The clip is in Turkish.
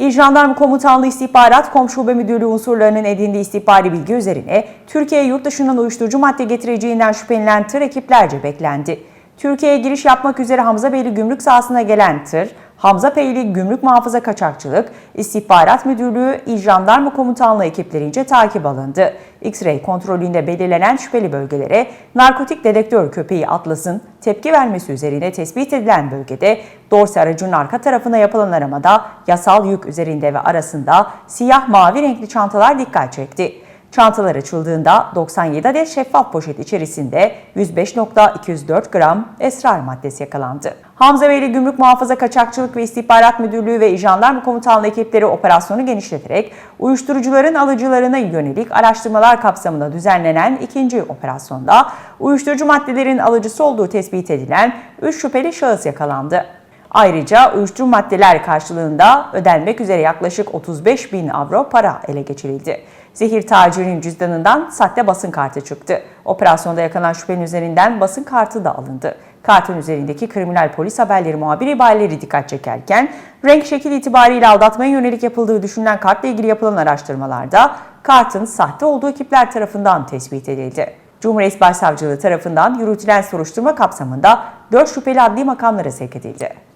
İl Jandarma Komutanlığı İstihbarat Kom Şube Müdürlüğü unsurlarının edindiği istihbari bilgi üzerine Türkiye'ye yurt dışından uyuşturucu madde getireceğinden şüphelenen tır ekiplerce beklendi. Türkiye'ye giriş yapmak üzere Hamzabeyli gümrük sahasına gelen tır, Hamzapeyli Gümrük Muhafaza Kaçakçılık, İstihbarat Müdürlüğü, İl Jandarma Komutanlığı ekiplerince takip alındı. X-ray kontrolünde belirlenen şüpheli bölgelere narkotik dedektör köpeği Atlas'ın tepki vermesi üzerine tespit edilen bölgede Dorse aracının arka tarafına yapılan aramada yasal yük üzerinde ve arasında siyah mavi renkli çantalar dikkat çekti. Çantalar açıldığında 97 adet şeffaf poşet içerisinde 105.204 gram esrar maddesi yakalandı. Hamzabeyli Gümrük Muhafaza Kaçakçılık ve İstihbarat Müdürlüğü ve Jandarma Komutanlığı ekipleri operasyonu genişleterek uyuşturucuların alıcılarına yönelik araştırmalar kapsamında düzenlenen ikinci operasyonda uyuşturucu maddelerin alıcısı olduğu tespit edilen 3 şüpheli şahıs yakalandı. Ayrıca uyuşturucu maddeler karşılığında ödenmek üzere yaklaşık 35 bin avro para ele geçirildi. Zehir tacirinin cüzdanından sahte basın kartı çıktı. Operasyonda yakalanan şüphenin üzerinden basın kartı da alındı. Kartın üzerindeki kriminal polis haberleri muhabir ibareleri dikkat çekerken, renk şekil itibariyle aldatmaya yönelik yapıldığı düşünülen kartla ilgili yapılan araştırmalarda kartın sahte olduğu ekipler tarafından tespit edildi. Cumhuriyet Başsavcılığı tarafından yürütülen soruşturma kapsamında 4 şüpheli adli makamlara sevk edildi.